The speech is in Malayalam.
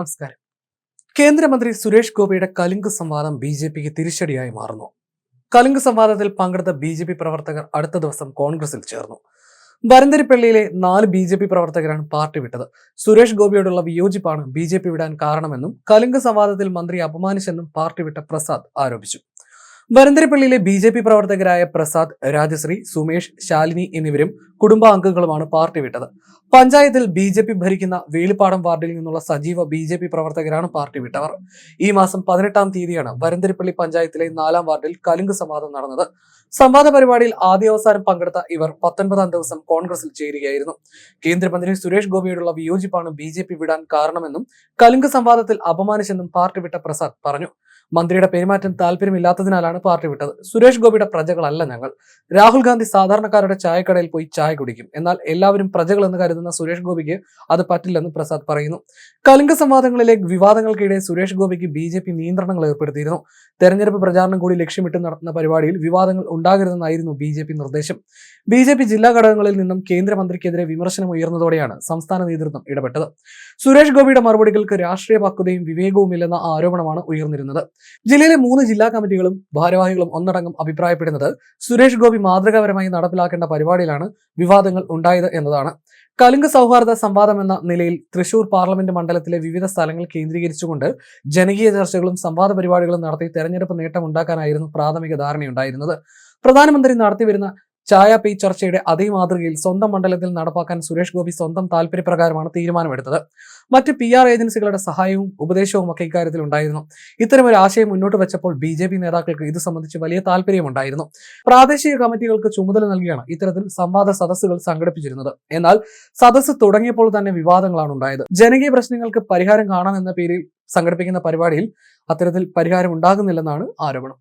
നമസ്കാരം. കേന്ദ്രമന്ത്രി സുരേഷ് ഗോപിയുടെ കലിംഗ് സംവാദം ബി ജെ പിക്ക് തിരിച്ചടിയായി മാറുന്നു. കലിംഗ് സംവാദത്തിൽ പങ്കെടുത്ത ബി ജെ പി പ്രവർത്തകർ അടുത്ത ദിവസം കോൺഗ്രസിൽ ചേർന്നു. വരന്തരിപ്പള്ളിയിലെ നാല് ബി ജെ പി പ്രവർത്തകരാണ് പാർട്ടി വിട്ടത്. സുരേഷ് ഗോപിയോടുള്ള വിയോജിപ്പാണ് ബി ജെ പി വിടാൻ കാരണമെന്നും കലിംഗ് സംവാദത്തിൽ മന്ത്രി അപമാനിച്ചെന്നും പാർട്ടി വിട്ട പ്രസാദ് ആരോപിച്ചു. വരന്തരപ്പള്ളിയിലെ ബി ജെ പി പ്രവർത്തകരായ പ്രസാദ് രാജശ്രീ സുമേഷ് ശാലിനി എന്നിവരും കുടുംബാംഗങ്ങളുമാണ് പാർട്ടി വിട്ടത്. പഞ്ചായത്തിൽ ബി ജെ പി ഭരിക്കുന്ന വേലിപ്പാടം വാർഡിൽ നിന്നുള്ള സജീവ ബി ജെ പി പ്രവർത്തകരാണ് പാർട്ടി വിട്ടവർ. ഈ മാസം പതിനെട്ടാം തീയതിയാണ് വരന്തരപ്പള്ളി പഞ്ചായത്തിലെ നാലാം വാർഡിൽ കലുങ്ക് സംവാദം നടന്നത്. സംവാദ പരിപാടിയിൽ ആദ്യാവസാനം പങ്കെടുത്ത ഇവർ പത്തൊൻപതാം ദിവസം കോൺഗ്രസിൽ ചേരുകയായിരുന്നു. കേന്ദ്രമന്ത്രി സുരേഷ് ഗോപിയോടുള്ള വിയോജിപ്പാണ് ബി വിടാൻ കാരണമെന്നും കലുങ്ക് സംവാദത്തിൽ അപമാനിച്ചെന്നും പാർട്ടി വിട്ട പ്രസാദ് പറഞ്ഞു. മന്ത്രിയുടെ പെരുമാറ്റം താല്പര്യമില്ലാത്തതിനാലാണ് പാർട്ടി വിട്ടത്. സുരേഷ് ഗോപിയുടെ പ്രജകളല്ല ഞങ്ങൾ. രാഹുൽ ഗാന്ധി സാധാരണക്കാരുടെ ചായക്കടയിൽ പോയി ചായ കുടിക്കും. എന്നാൽ എല്ലാവരും പ്രജകൾ എന്ന് കരുതുന്ന സുരേഷ് ഗോപിക്ക് അത് പറ്റില്ലെന്ന് പ്രസാദ് പറയുന്നു. കലിംഗ സംവാദങ്ങളിലെ വിവാദങ്ങൾക്കിടെ സുരേഷ് ഗോപിക്ക് ബി ജെ പി നിയന്ത്രണങ്ങൾ ഏർപ്പെടുത്തിയിരുന്നു. തെരഞ്ഞെടുപ്പ് പ്രചാരണം കൂടി ലക്ഷ്യമിട്ട് നടത്തുന്ന പരിപാടിയിൽ വിവാദങ്ങൾ ഉണ്ടാകരുതെന്നായിരുന്നു ബി ജെ പി നിർദ്ദേശം. ബി ജെ പി ജില്ലാ ഘടകങ്ങളിൽ നിന്നും കേന്ദ്രമന്ത്രിക്കെതിരെ വിമർശനം ഉയർന്നതോടെയാണ് സംസ്ഥാന നേതൃത്വം ഇടപെട്ടത്. സുരേഷ് ഗോപിയുടെ മറുപടികൾക്ക് രാഷ്ട്രീയ പക്വതയും വിവേകവുമില്ലെന്ന ആരോപണമാണ് ഉയർന്നിരുന്നത്. ജില്ലയിലെ മൂന്ന് ജില്ലാ കമ്മിറ്റികളും ഭാരവാഹികളും ഒന്നടങ്കം അഭിപ്രായപ്പെടുന്നത് സുരേഷ് ഗോപി മാതൃകാപരമായി നടപ്പിലാക്കേണ്ട പരിപാടിയിലാണ് വിവാദങ്ങൾ ഉണ്ടായത് എന്നതാണ്. കലുങ്ക് സൗഹാർദ്ദ സംവാദം എന്ന നിലയിൽ തൃശൂർ പാർലമെന്റ് മണ്ഡലത്തിലെ വിവിധ സ്ഥലങ്ങൾ കേന്ദ്രീകരിച്ചുകൊണ്ട് ജനകീയ ചർച്ചകളും സംവാദ പരിപാടികളും നടത്തി തെരഞ്ഞെടുപ്പ് നേട്ടമുണ്ടാക്കാനായിരുന്നു പ്രാഥമിക ധാരണയുണ്ടായിരുന്നത്. പ്രധാനമന്ത്രി നടത്തിവരുന്ന ചായ പേ ചർച്ചയുടെ അതേ മാതൃകയിൽ സ്വന്തം മണ്ഡലത്തിൽ നടപ്പാക്കാൻ സുരേഷ് ഗോപി സ്വന്തം താല്പര്യപ്രകാരമാണ് തീരുമാനമെടുത്തത്. മറ്റ് പി ആർ ഏജൻസികളുടെ സഹായവും ഉപദേശവും ഒക്കെ ഇക്കാര്യത്തിൽ ഉണ്ടായിരുന്നു. ഇത്തരം ഒരു ആശയം മുന്നോട്ട് വെച്ചപ്പോൾ ബി ജെ പി നേതാക്കൾക്ക് ഇത് സംബന്ധിച്ച് വലിയ താല്പര്യമുണ്ടായിരുന്നു. പ്രാദേശിക കമ്മിറ്റികൾക്ക് ചുമതല നൽകിയാണ് ഇത്തരത്തിൽ സംവാദ സദസ്സുകൾ സംഘടിപ്പിച്ചിരുന്നത്. എന്നാൽ സദസ്സ് തുടങ്ങിയപ്പോൾ തന്നെ വിവാദങ്ങളാണ് ഉണ്ടായത്. ജനകീയ പ്രശ്നങ്ങൾക്ക് പരിഹാരം കാണാമെന്ന പേരിൽ സംഘടിപ്പിക്കുന്ന പരിപാടിയിൽ അത്തരത്തിൽ പരിഹാരം ഉണ്ടാകുന്നില്ലെന്നാണ് ആരോപണം.